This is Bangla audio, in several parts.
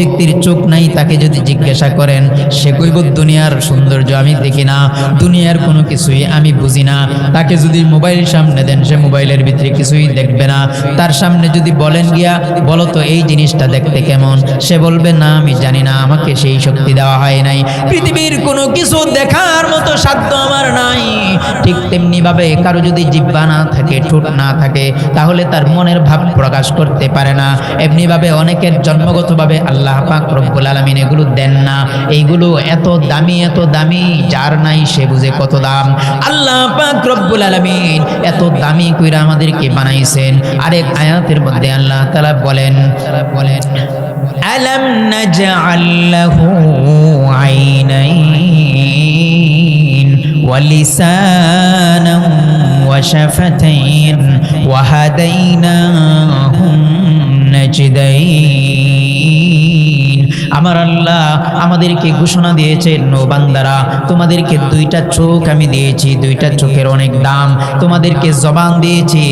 ব্যক্তির চোখ নাই, তাকে যদি জিজ্ঞাসা করেন, সে কইব, দুনিয়ার সৌন্দর্য আমি দেখি না, দুনিয়ার কোনো কিছুই আমি বুঝি না। তাকে যদি মোবাইল সামনে দেন, সে মোবাইলের ভিতরে কিছুই দেখবে না। তার সামনে যদি বলেন গিয়া, বলো তো, এই জিনিসটা দেখতে কেমন? সে বলবে, না, আমি জানি না, আমাকে সেই শক্তি দেওয়া হয় নাই। পৃথিবীর কোনো কিছু দেখার মতো সাধ্য আমার নাই। ঠিক তেমনি ভাবে কারও যদি জিব্বা না থাকে, ঠোঁট না থাকে, তাহলে তার মনের ভাব প্রকাশ করতে পারে না। এমনি ভাবে অনেকের জন্মগতভাবে আল্লাহ পাক রব্বুল আলামিন এগুলো দেন না। এইগুলো এত দামি এত দামি, যার নাই সে বুঝে কত দাম। আল্লাহ পাক রব্বুল আলামিন এত দামি কইরা আমাদেরকে বানাইছেন। আরেক আয়াতের মধ্যে আল্লাহ তাআলা বলেন বলেন আলাম নাজআল ولسانا وشفتين وهديناه النجدين আমার আল্লাহ আমাদেরকে ঘোষণা দিয়েছেন, ও বান্দারা, তোমাদেরকে দুইটা চোখ আমি দিয়েছি, দুইটা চোখের অনেক দাম। তোমাদেরকে জবান দিয়েছি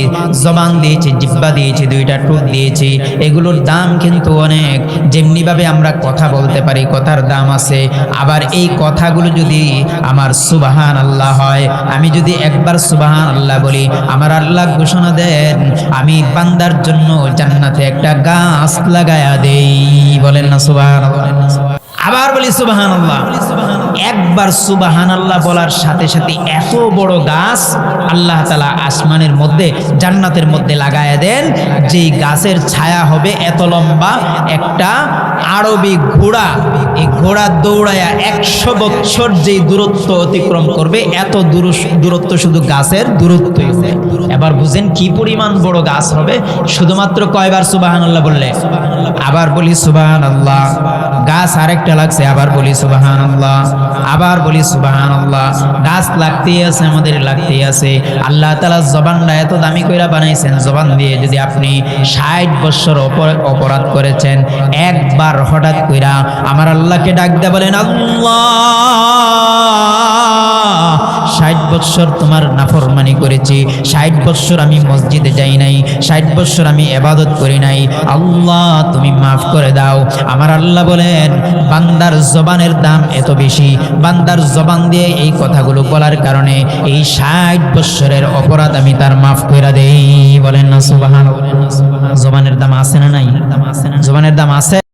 জবান দিয়েছি জিব্বা দিয়েছি, দুইটা ঠোঁট দিয়েছি। এগুলোর দাম কিন্তু অনেক। যেমনিভাবে আমরা কথা বলতে পারি, কথার দাম আছে। আবার এই কথাগুলো যদি আমার সুবাহান আল্লাহ হয়, আমি যদি একবার সুবাহান আল্লাহ বলি, আমার আল্লাহ ঘোষণা দেন, আমি বান্দার জন্য জান্নাতে একটা গাছ লাগায়া দেই। বলেন না সুবাহান আবার বলি সুবাহান আল্লাহ একবার সুবাহান আল্লাহ বলার সাথে সাথে এত বড় গাছ আল্লাহ তালা আসমানের মধ্যে, জান্নাতের মধ্যে লাগায় দেন, যেই গাছের ছায়া হবে এত লম্বা একটা আরবি ঘোড়া, এই ঘোড়া দৌড়ায়া একশো বছর যেই দূরত্ব অতিক্রম করবে, এত দূরত্ব শুধু গাছের দূরত্বই হবে। এবার বুঝেন কি পরিমাণ বড় গাছ হবে? শুধুমাত্র কয়বার সুবাহান আল্লাহ বললে? আবার বলি সুবাহান আল্লাহ গাছ আরেকটা লাগছে, আবার বলি সুবাহান আল্লাহ আবার বলি সুবাহান আল্লাহ লাগতেই আছে, আমাদের লাগতেই আছে। আল্লাহ তালা জবানটা এত দামি কইরা বানাইছেন, জবান দিয়ে যদি আপনি ষাট বছর অপর- অপরাধ করেছেন, একবার হঠাৎ কইরা আমার আল্লাহকে ডাক দে বলেন, আল্লাহ! ষাট বৎসর তোমার নাফরমানি করেছি। ষাট বৎসর আমি মসজিদে যাই নাই। ষাট বৎসর আমি এবাদত করি নাই। আল্লাহ, তুমি মাফ করে দাও। আমার আল্লাহ বলেন, বান্দার জবানের দাম এত বেশি। বান্দার জবান দিয়ে এই কথাগুলো বলার কারণে এই ষাট বৎসরের অপরাধ আমি তার মাফ করে দেই। বলেন না সুবাহান জবানের দাম আছে না নাই? জবানের দাম আছে?